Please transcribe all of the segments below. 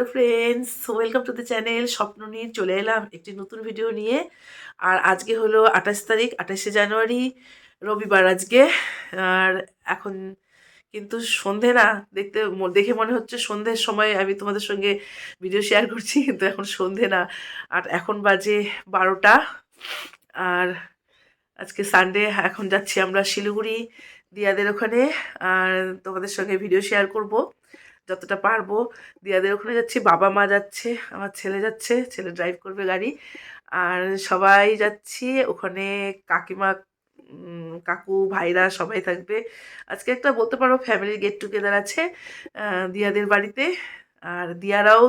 Hello friends, welcome to the channel স্বপ্ন নিয়ে চলে এলাম একটি নতুন ভিডিও নিয়ে। আর আজকে হলো আঠাশ তারিখ, আঠাশে জানুয়ারি, রবিবার আজকে। আর এখন কিন্তু সন্ধে না, দেখতে দেখে মনে হচ্ছে সন্ধ্যের সময় আমি তোমাদের সঙ্গে ভিডিও শেয়ার করছি, কিন্তু এখন সন্ধে না। আর এখন বাজে বারোটা। আর আজকে সানডে এখন যাচ্ছি আমরা শিলিগুড়ি দিয়াদের ওখানে। আর তোমাদের সঙ্গে ভিডিও শেয়ার করব। যতটা পারব। দিয়াদের ওখানে যাচ্ছি, বাবা মা যাচ্ছে, আমার ছেলে যাচ্ছে, ছেলে ড্রাইভ করবে গাড়ি। আর সবাই যাচ্ছি, ওখানে কাকিমা কাকু, ভাইরা সবাই থাকবে। আজকে একটা বলতে পারো ফ্যামিলি গেট টুগেদার আছে দিয়াদের বাড়িতে। আর দিয়ারাও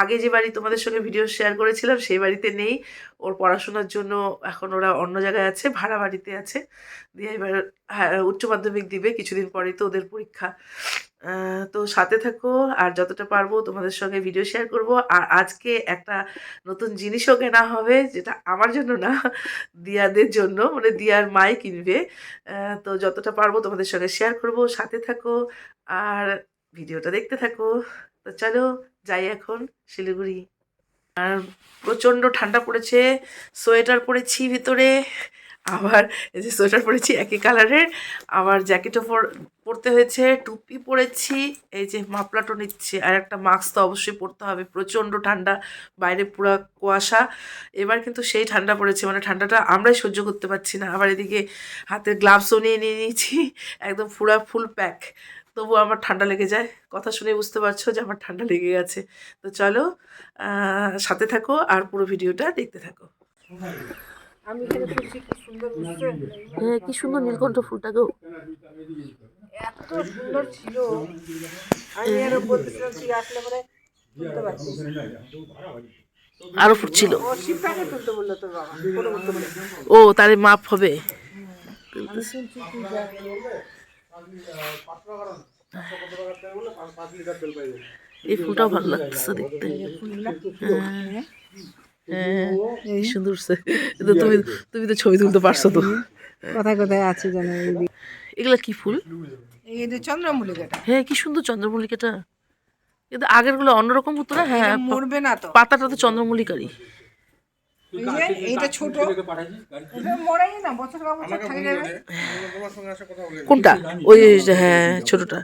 আগে যে বাড়ি তোমাদের সঙ্গে ভিডিও শেয়ার করেছিলাম, সেই বাড়িতে নেই। ওর পড়াশোনার জন্য এখন ওরা অন্য জায়গায় আছে, ভাড়া বাড়িতে আছে। দিয়ে এবার হ্যাঁ উচ্চ মাধ্যমিক দিবে, কিছুদিন পরেই তো ওদের পরীক্ষা। তো সাথে থাকো, আর যতটা পারব তোমাদের সঙ্গে ভিডিও শেয়ার করব। আর আজকে একটা নতুন জিনিসও কেনা হবে, যেটা আমার জন্য না, দিয়াদের জন্য। মানে দিয়ার মাই কিনবে। তো যতটা পারব তোমাদের সঙ্গে শেয়ার করব। সাথে থাকো, আর ভিডিওটা দেখতে থাকো। তো চলো যাই এখন শিলিগুড়ি। আর প্রচণ্ড ঠান্ডা পড়েছে, সোয়েটার পরেছি ভিতরে, আবার এই যে সোয়েটার পরেছি একই কালারের, আবার জ্যাকেটও পর- পরতে হয়েছে, টুপি পরেছি, এই যে মাপলাটও নিচ্ছে, আর একটা মাস্ক তো অবশ্যই পরতে হবে, প্রচণ্ড ঠান্ডা, বাইরে পুরো কুয়াশা, এবার কিন্তু সেই ঠান্ডা পড়েছে মানে ঠান্ডাটা আমরাই সহ্য করতে পারছি না, আবার এদিকে হাতে গ্লাভসও নিয়ে নিয়ে নিয়েছি, একদম ফুরা ফুল প্যাক তবু আমার ঠান্ডা লেগে যায়। কথা শুনে বুঝতে পারছ যে আমার ঠান্ডা লেগে গেছে। তো চলো সাথে থাকো আর পুরো ভিডিওটা দেখতে থাকো। আমি এখানে খুঁজছি কি সুন্দর হ্যাঁ কি সুন্দর নীলকণ্ঠ ফুলটা গো। এত সুন্দর ছিল। আমি আরও বলতেছিলাম ঠিক আসলে পরে তুলতে পারছি আরও ফুটছিল। ও শিবটাকে তুলতে বলল তোর মাপ হবে। এই ফুলটাও ভালো লাগতেছে দেখতে। হ্যাঁ সুন্দর তুমি তুমি তো ছবি তুলতে পারছ তো। কোথায় কোথায় আছে জানো এগুলা কি ফুল? এই যে চন্দ্রমল্লিকাটা। হ্যাঁ কি সুন্দর চন্দ্রমল্লিকাটা। কিন্তু আগেরগুলো অন্যরকম হতো না? হ্যাঁ মরবে না তো। পাতাটা তো চন্দ্রমল্লিকারই। এইটা ছোট। মরেই না বছর বছর থাকে যাবে কোনটা? ওই যে হ্যাঁ ছোটটা।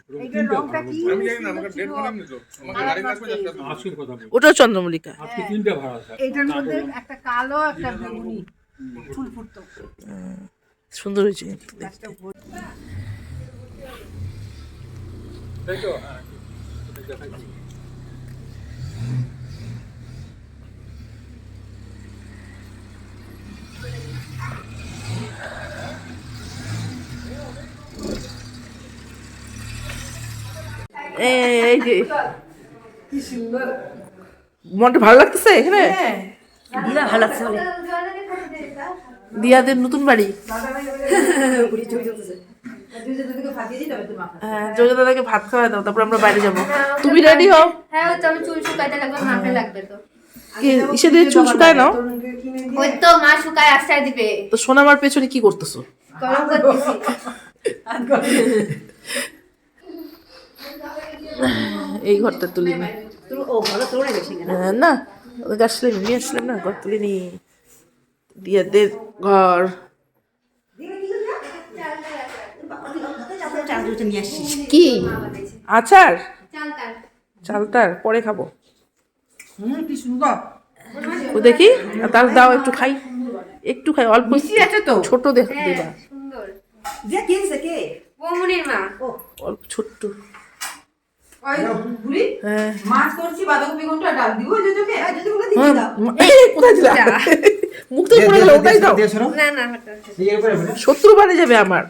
ওটাও চন্দ্রমল্লিকা। আজকে তিনটে ভাড়া আছে এইটার মধ্যে একটা কালো একটা বেগুনি। ফুল ফুটতো। সুন্দর হয়েছে দেখতে। গাছটা ভর্তি। তাই তো হ্যাঁ এটা দেখাচ্ছি। এই মনটা ভালো লাগতেছে এখানে? দিদা ভালো লাগছে দিয়াদের নতুন বাড়ি। হ্যাঁ দাদাকে ভাত খাওয়া দাও তারপর আমরা বাইরে যাব। তুমি রেডি হও? হ্যাঁ আমি চুল শুকাইতে লাগবে মাপে লাগবে তো। ইসে দিয়ে চুল শুকায় নাও। ওই তো মা শুকায় আশ্রয় দিবে। তো সোনামার পেছনে কি করতেছো? করতেছি। এই ঘরটা তুলি নি। হ্যাঁ, না ওদেরকে আসলে নিয়ে আসলাম না ঘর তুলে নি দিয়াদের ঘর। কি? আচার? চালতার পরে খাব। হুম কি সুন্দর। ও দেখি তার দাও একটু খাই। একটু খাই অল্প আছে তো? ছোট দেখ হ্যাঁ দেবা। সুন্দর। যে কিনছে কে? বৌমনির মা। অল্প ছোট্ট। শত্রু বাড়ে যাবে আমার।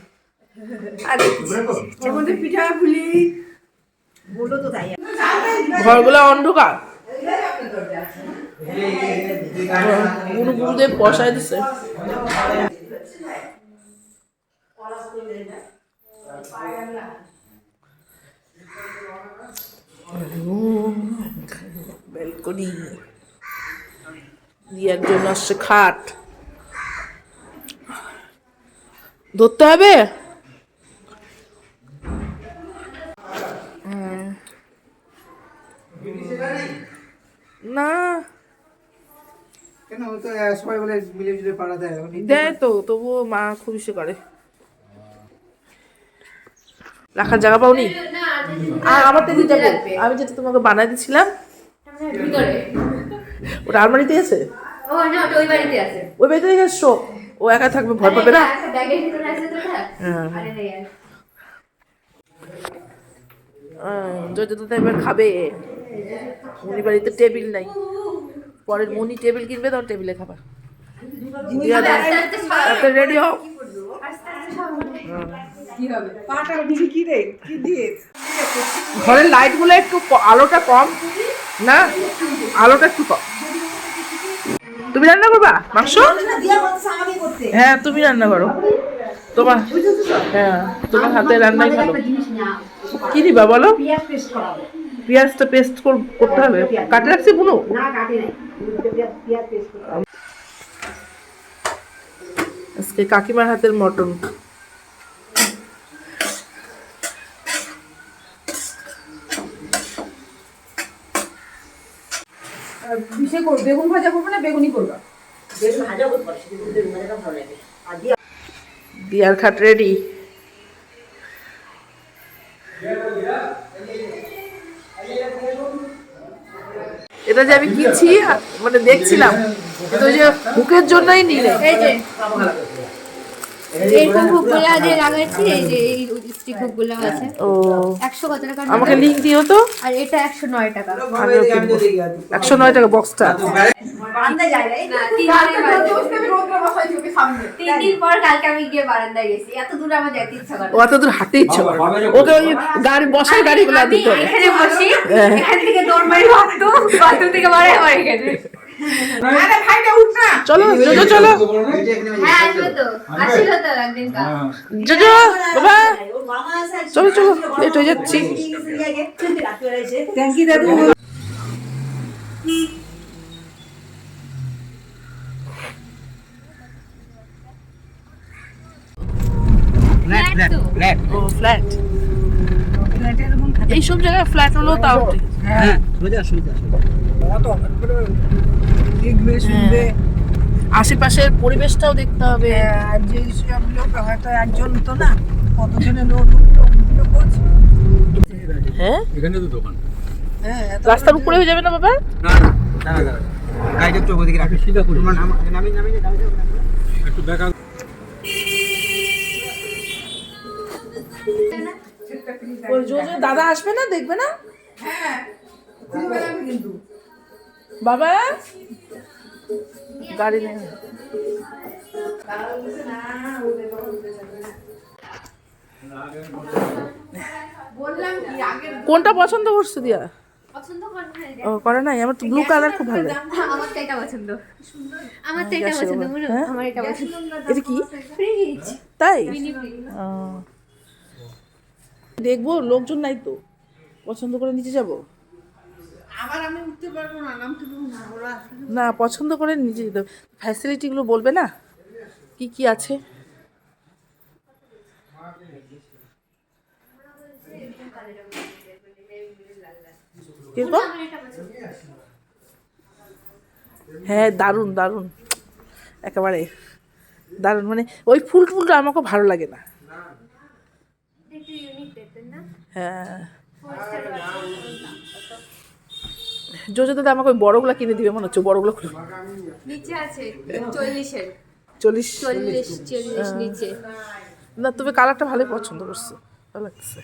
ওর মধ্যে পিঠা ফুলি বলো তো তাই। ঘরগুলো অন্ধকার। গুরু গুরুদেব বসায় দিছে। ব্যালকনি। দিয়ার জন্য আসছে খাট। ধরতে হবে? না। কেন? তো সবাই বলে পাড়া দেয়। তো তবুও মা খুব ইসে করে। রাখার জায়গা পাওনি? আর আমার তো দিতে হবে। আমি যেটা তোমাকে বানাই দিছিলাম ভিতরে ওটা আলমারিতে আছে? ও না ওটা ওই বাড়িতে আছে। ওই বাড়িতে এসছো? ও একা থাকবে ভয় পাবে না? ব্যাগের ভিতরে আছে তো হ্যাঁ। আরে রে আর। যদি তো এবার খাবে। মনি বাড়িতে টেবিল নাই। পরের মনি টেবিল কিনবে তখন টেবিলে খাবা। দিয়া দাও। আস্তে আস্তে সব তাড়াতাড়ি রেডি হও। সব হবে। পাটা কি রে? কি দিয়ে? ঘরের লাইটগুলো একটু আলোটা কম। না? আলোটা একটু কম তুমি রান্না করবা? মাংস? হ্যাঁ তুমি রান্না করো। তোমার হ্যাঁ তোমার হাতে রান্নাই ভালো। কি দিবা বলো? পেঁয়াজটা পেস্ট করতে হবে। কাটে রাখছি বুনু? আজকে কাকিমার হাতের মটন। কিসে করবে বেগুন ভাজা করবে না বেগুনি করবে দিয়ার খাট রেডি এটা যে আমি কিনছি মানে দেখছিলাম এটা যে মুখের জন্যই নিলে। এই যে। এরকম হুকগুলা যে লাগাইছি এই যে এই স্টিক হুকগুলা আছে। ও। একশো কত টাকা আমাকে লিঙ্ক দিও তো। আর এটা একশো নয় টাকা। আমিও কিনবো। একশো নয় টাকা বক্সটা না তিন দিনের তিন দিন পর কালকে আমি গিয়ে বারান্দায় গেছি। এত দূর আমার যেতে ইচ্ছা করে ও এত দূর হাঁটতে ইচ্ছে করে ওকে ওই গাড়ি বসার গাড়িগুলো আমি এখানে বসি। হ্যাঁ। এখান থেকে দৌড় মারি ভাবতো বাথরুম থেকে মারে আমার এখানে। আরে ভাইটা উঠ না চলো জোজো চলো হ্যাঁ আসবে তো আসিল তো একদিন কাল জোজো বাবা চলো চলো লেট হয়ে যাচ্ছি ট্যাঙ্কি দাদু ফ্ল্যাট তো ও ফ্ল্যাট এইসব জায়গায় ফ্ল্যাট হলেও তাও। হ্যাঁ সোজা সোজা অত দেখবে শুনবে। আশেপাশের পরিবেশটাও দেখতে হবে। আর যে সব লোক হয়তো একজন তো না কতজনের লোক হ্যাঁ? এখানে তো দোকান। হ্যাঁ এত রাস্তার উপরে হয়ে যাবে না বাবা? না না দাঁড়া দাঁড়া। গাড়িটা একটু ওদিকে রাখো। সিধা করে। তোমার নাম নামি একটু দেখা। ওই জোজো দাদা আসবে না? দেখবে না? বেড়াবে কিন্তু। বাবা? গাড়ি নেই বললাম কি আগের কোনটা পছন্দ করছ দিয়া? পছন্দ করে না এই যে। ও করে নাই। আমার তো ব্লু কালার খুব ভালো আমার তো এটা পছন্দ আমার তো এটা পছন্দ? আমার এটা পছন্দ। এটা কি? ফ্রিজ তাই। দেখব লোকজন নাই তো। পছন্দ করে নিচে যাব? আবার আমি উঠতে পারব না পছন্দ করে নিজে যেতে ফ্যাসিলিটিগুলো বলবে না? কি কি আছে? হ্যাঁ দারুণ দারুণ। একেবারে দারুণ। মানে ওই ফুল ফুলটা আমাকে ভালো লাগে না। হ্যাঁ। জোজো দাদা আমাকে ওই বড়গুলো কিনে দিবে মনে হচ্ছে বড়গুলো খুলে নিচে আছে চল্লিশের। চল্লিশ চল্লিশ চল্লিশ। নিচে। না তুমি কালারটা ভালোই পছন্দ করছ। ভালো লাগছে।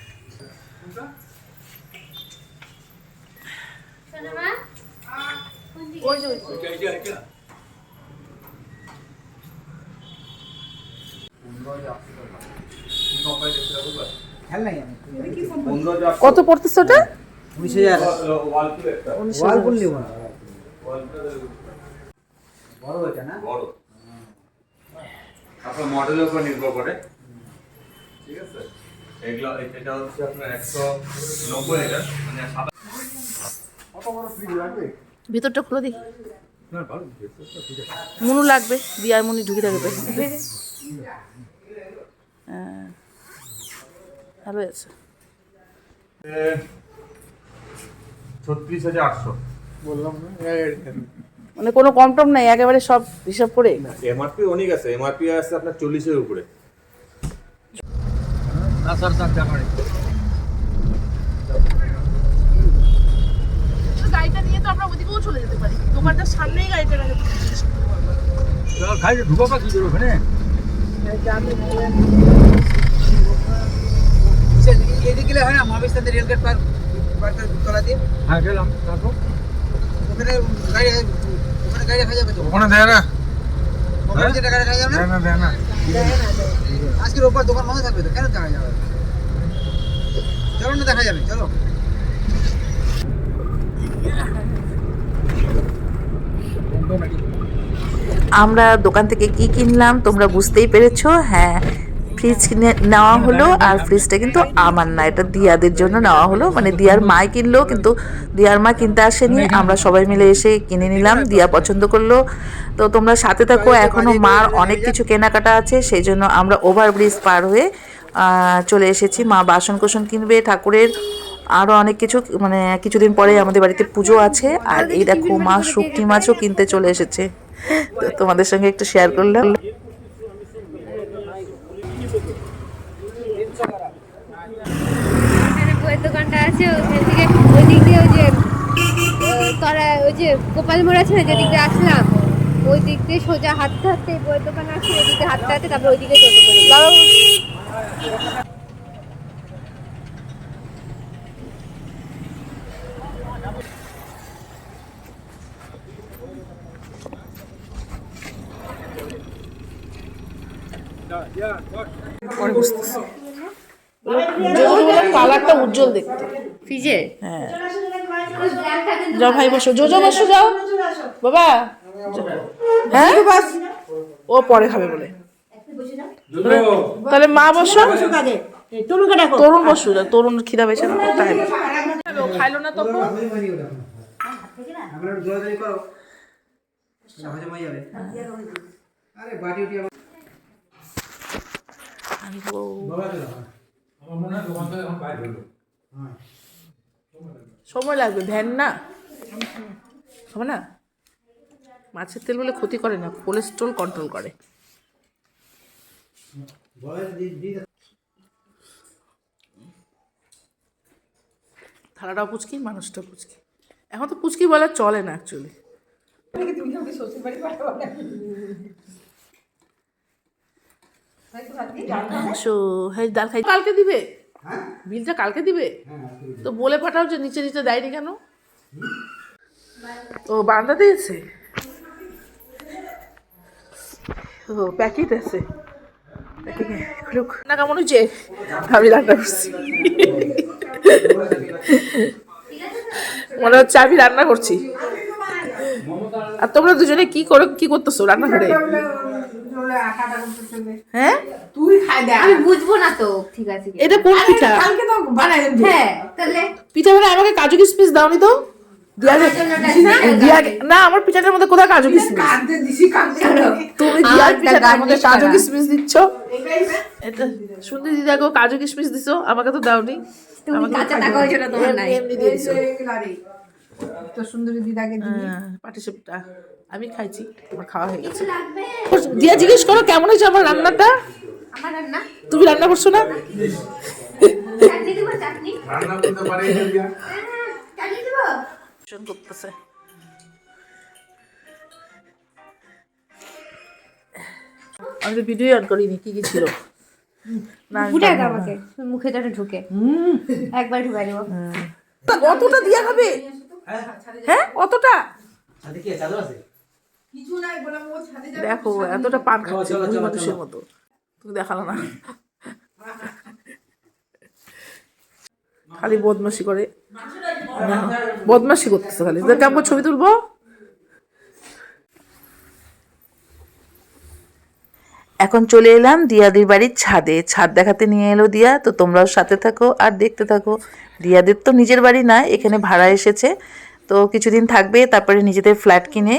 কত পড়তেছে ওটা? উনিশ হাজার। উনিশ ওয়াল না বড় এটা না? বড়। আপনার মডেলের উপর নির্ভর করে। ঠিক আছে? এগুলো এটা হচ্ছে আপনার একশো নব্বই লিটার মানে ভিতরটা খুলে দিই। না ভালো দেখতে ঠিক আছে। মুনু লাগবে দিয়ার মুনি ঢুকে থাকবে হ্যাঁ। ভালো আছে। ছত্রিশ হাজার আটশো। বললাম না মানে কোনো কম টম নাই একেবারে সব হিসাব করে। এমআরপি অনেক আছে এমআরপি আছে আপনার চল্লিশের উপরে। না স্যার গাড়িটা নিয়ে তো আমরা ওদিকেও চলে যেতে পারি। দোকানটার সামনেই গাড়িটা রাখা চল খাই ঢুকো বা কি করব ওখানে? এদিকে হয় না মহাবিস্তানের রেলগেট পার তলা দিয়ে। হ্যাঁ গেলাম। তারপর? ওখানে গাড়ি ওখানে গাড়ি রাখা যাবে তো? ওখানে দেয় না। ওখানে যেটা গাড়ি রাখা যাবে না? দেয় না দেয় না। আজকের ওপর দোকান বন্ধ থাকবে তো কেন দেখা যাবে? চলো না দেখা যাবে চলো। আমরা দোকান থেকে কি কিনলাম তোমরা বুঝতেই পেরেছ? হ্যাঁ ফ্রিজ কিনে নেওয়া হলো আর ফ্রিজটা কিন্তু আমার না। এটা দিয়াদের জন্য নেওয়া হলো। মানে দিয়ার মা কিনলো কিন্তু দিয়ার মা কিনতে আসেনি। আমরা সবাই মিলে এসে কিনে নিলাম। দিয়া পছন্দ করল। তো তোমরা সাথে থাকো। এখনও মার অনেক কিছু কেনাকাটা আছে সেই জন্য আমরা ওভারব্রিজ পার হয়ে আহ, চলে এসেছি। মা বাসন কোসন কিনবে ঠাকুরের আরও অনেক কিছু মানে কিছুদিন পরে আমাদের বাড়িতে পুজো আছে। আর এই দেখো মা শুটকি মাছও কিনতে চলে এসেছে। তো তোমাদের সঙ্গে একটু শেয়ার করলাম এখানে বইয়ের আছে ওখান থেকে ওই দিক দিয়ে ওই যে তরা ওই যে গোপাল মোড় আছে না যেদিক দিয়ে আসলাম, ওই দিক দিয়ে সোজা হাঁটতে হাঁটতে বইয়ের দোকান আছে ওই দিক দিয়ে হাঁটতে তারপর ওই দিকে টোটো করে কালারটা উজ্জ্বল দেখতে। ফ্রিজে হ্যাঁ। যাও ভাই বসো জোজো বসো যাও। বাবা। হ্যাঁ? ও পরে খাবে বলে। তাহলে মা বসো। তরুণ বসু তরুণ খিদা পেয়েছে না তাই খাইলো না হয়ে যাবে। আরে বাড়ি উঠে সময় লাগবে ভ্যান না। হবে না? মাছের তেল বলে ক্ষতি করে না কোলেস্ট্রল কন্ট্রোল করে। বয়স দি দি থালাটাও পুচকি মানুষটাও পুচকি। এখন তো পুচকি বলা চলে না অ্যাকচুয়ালি হ্যাঁ ডাল খাই কালকে দিবে? বিলটা কালকে দিবে? তো বলে পাঠাও যে নিচে নিচে দেয়নি কেন? ও বান্দা দিয়েছে? ও প্যাকেট আছে। প্যাকেটে না কেমন হয়েছে? আমি রান্না করছি। মনে হচ্ছে আমি রান্না করছি। আর তোমরা দুজনে কি করো কি করতেছো রান্না করে হ্যাঁ তুই খাই দে আমি বুঝব না তো ঠিক আছে এটা কোন পিঠা কালকে তো বানাই দেব হ্যাঁ তাহলে পিঠা মানে আমাকে কাজু কিশমিশ দাওনি তো না আমার পিঠাটার মধ্যে কোথায় কাজু কিশমিশ কাঁদতে দিছি কাঁদতে তুমি আর দিয়ার পিঠাটার মধ্যে কাজু। দিচ্ছ এটা শুনতে দিদি দেখো কাজু কিশমিশ দিছো আমাকে তো দাওনি তুমি কাঁচা টাকা হয়েছিল তোমার নাই এমনি দিয়ে দিছো তো সুন্দরী দিদাকে দিবি পাটিসাপটা আমি খাইছি আমার খাওয়া হয়ে গেছে। দিয়া জিজ্ঞেস করো কেমন হয়েছে আমার রান্নাটা? আমার রান্না? তুমি রান্না করছ না? চাটনি দেবো চাটনি। রান্না করতে পারে হ্যাঁ, করতেছে। আমি তো ভিডিও অন করিনি কি কি ছিল? ফুটে আমাকে। মুখে যাতে ঢুকে। একবার ঢুকাই দেবো। তা অতটা দিয়া খাবে? হ্যাঁ? অতটা? সাথে কি? চাদর আছে? কিছু নাই বললাম ও ছাদে যাবে দেখো এতটা পান খাচ্ছে মানুষের মতো। তুমি দেখাল না। খালি বদমাসি করে। বদমাসি করতেছে খালি। তো কেমন ছবি তুলবো? এখন চলে এলাম দিয়াদির বাড়ির ছাদে। ছাদ দেখাতে নিয়ে এলো দিয়া, তো তোমরাও সাথে থাকো আর দেখতে থাকো। দিয়াদের তো নিজের বাড়ি না, এখানে ভাড়া এসেছে। তো কিছুদিন থাকবে, তারপরে নিজেদের ফ্ল্যাট কিনে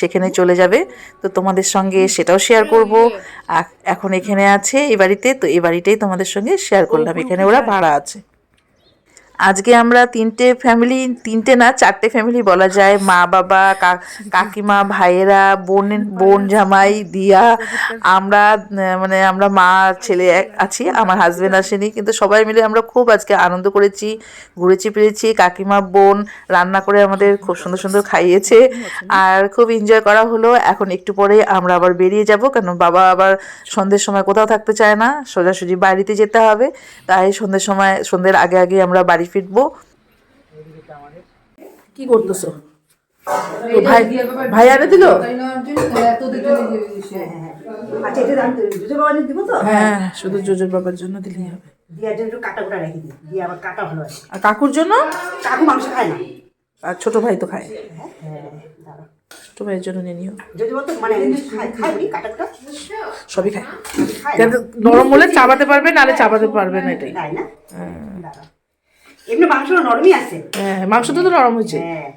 সেখানে চলে যাবে। তো তোমাদের সঙ্গে সেটাও শেয়ার করব। এখন এখানে আছে এই বাড়িতে, তো এই বাড়িটাই তোমাদের সঙ্গে শেয়ার করলাম। এখানে ওরা ভাড়া আছে। আজকে আমরা তিনটে ফ্যামিলি তিনটে না চারটে ফ্যামিলি বলা যায়। মা বাবা কাকিমা ভাইয়েরা বোন বোন জামাই দিয়া। আমরা মানে আমরা মা ছেলে এক আছি আমার হাজবেন্ড আসেনি কিন্তু সবাই মিলে আমরা খুব আজকে আনন্দ করেছি ঘুরেছি ফিরেছি। কাকিমা বোন রান্না করে আমাদের খুব সুন্দর সুন্দর খাইয়েছে। আর খুব এনজয় করা হলো। এখন একটু পরে আমরা আবার বেরিয়ে যাব কারণ বাবা আবার সন্ধ্যের সময় কোথাও থাকতে চায় না। সোজাসুজি বাড়িতে যেতে হবে। তাই সন্ধ্যের সময় সন্ধ্যের আগে আগে আমরা বাড়ি ফিরবো। কি করতেছো? ভাই দিল? আচ্ছা দুটো বাবা দিব তো? হ্যাঁ শুধু জোজোর বাবার জন্য দিলেই হবে। আর কাকুর জন্য? কাকু মাংস খায় না। আর ছোট ভাই তো খায়। হ্যাঁ ছোট ভাইয়ের জন্য নিয়ে নিও। মানে সবই খায়। নরম হলে চাবাতে পারবে নাহলে চাবাতে পারবে না এটাই। এমনি মাংস নরমই আছে। হ্যাঁ মাংসটা তো নরম হয়েছে। হ্যাঁ।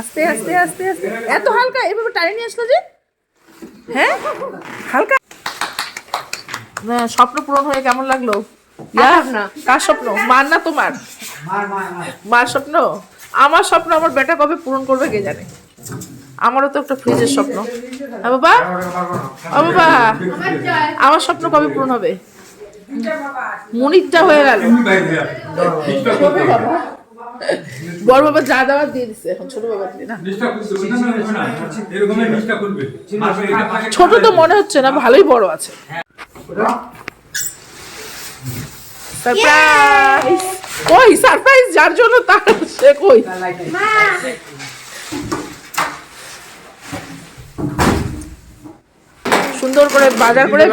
আস্তে আস্তে আস্তে আস্তে। এত হালকা এভাবে টাইনি নিয়ে আসলো যে? হ্যাঁ? হালকা? না স্বপ্ন পূরণ হয়ে কেমন লাগল? ইয়া, কার স্বপ্ন? মার না তোমার? মার স্বপ্ন? আমার স্বপ্ন আমার বেটা কবে পূরণ করবে কে জানে? আমারও তো একটা ফ্রিজের স্বপ্ন। বাবা? বাবা? আমার স্বপ্ন কবে পূরণ হবে? মনিরটা হয়ে গেল। বড় বাবা যা দেওয়ার দিয়ে দিচ্ছে এখন ছোট বাবা দিয়ে না। ছোট তো মনে হচ্ছে না ভালোই বড় আছে। সারপ্রাইজ কই সারপ্রাইজ যার জন্য তার সে কই? সুন্দর করে বাজার করে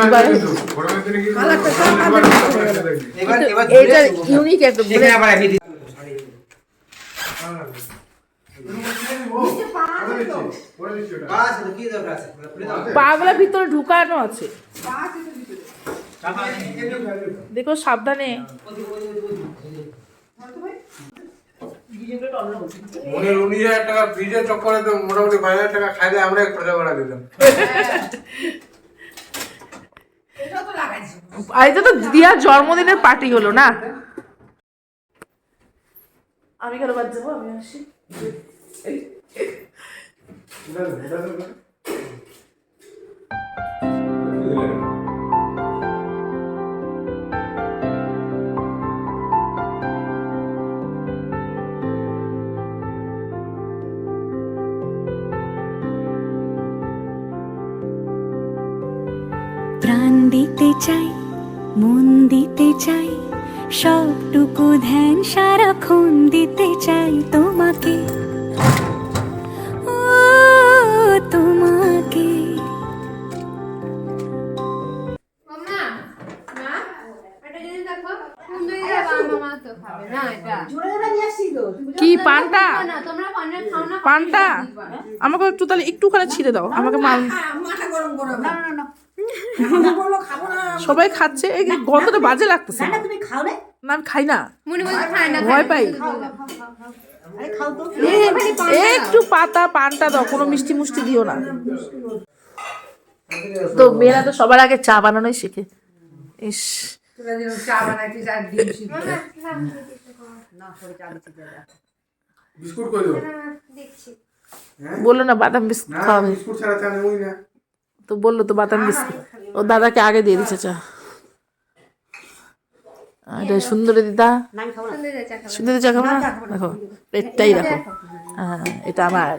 ইউনিক একটা মানে। পাগলা ভিতরে ঢুকানো আছে। দেখো সাবধানে। উনির উনিশ হাজার টাকা ফ্রিজের চক্করে তো মোটামুটি পাঁচ হাজার টাকা খাইলে আমরা খরচা করা দিলাম আর এটা তো দিয়ার জন্মদিনের পার্টি হলো না? আমি কেন বাদ যাব আমি আসি। কি পানটা পানটা আমাকে একটু তাহলে একটুখানি ছিঁড়ে দাও আমাকে বলল খাব না। সবাই খাচ্ছে এই গন্ধটা বাজে লাগতেছে। না আমি খাই না। ভয় পাই। একটু পাতা পানটা দাও কোনো মিষ্টি মুষ্টি দিও না। তো মেয়েরা তো সবার আগে চা বানানোই শেখে। ইস। বিস্কুট করে দেবো? দেখছি। বলল না বাদাম বিস্কুট না খাওয়াবে। বিস্কুট ছাড়া চা নেবই না। তো বলল তো বাদাম বিস্কুট। ও দাদাকে আগে দিয়ে দিচ্ছে চা। আর এটা সুন্দরী দিদা। না না? সুন্দরী চা খাবে। সুন্দরী চা খাব না? দেখো পেটটাই রাখো হ্যাঁ এটা আমার।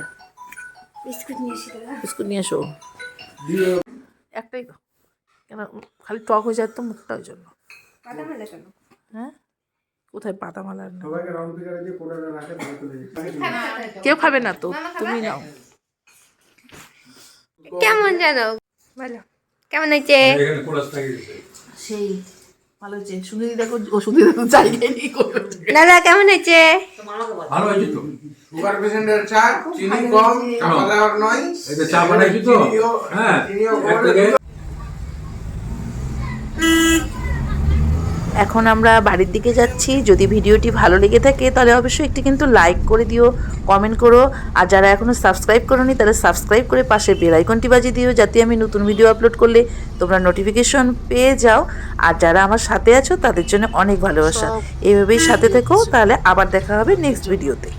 বিস্কুট নিয়ে এসে দাদা বিস্কুট নিয়ে এসো। একটাই তো কেন খালি টক হয়ে যায় তো মুখটা ওই জন্য। পাতা মেলে কেন? হ্যাঁ? কোথায় পাতা মালার কেউ খাবে না তো তুমি নাও। কেমন জানো? বলো কেমন হয়েছে? সেই ভালো হয়েছে। দেখো ও দাদা কেমন হয়েছে? ভালো হয়েছে তো? সুগার পেশেন্টের চা চিনি কম চাপা দেওয়ার নয়। চা বানাইছি তো? হ্যাঁ চিনিও এক কম থেকে এখন আমরা বাড়ির দিকে যাচ্ছি। যদি ভিডিওটি ভালো লেগে থাকে তাহলে অবশ্যই একটি কিন্তু লাইক করে দিও কমেন্ট করো। আর যারা এখনও সাবস্ক্রাইব করোনি তারা সাবস্ক্রাইব করে পাশে বেল আইকনটি বাজিয়ে দিও যাতে আমি নতুন ভিডিও আপলোড করলে তোমরা নোটিফিকেশন পেয়ে যাও। আর যারা আমার সাথে আছো তাদের জন্য অনেক ভালোবাসা। এইভাবেই সাথে থেকো তাহলে আবার দেখা হবে নেক্সট ভিডিওতে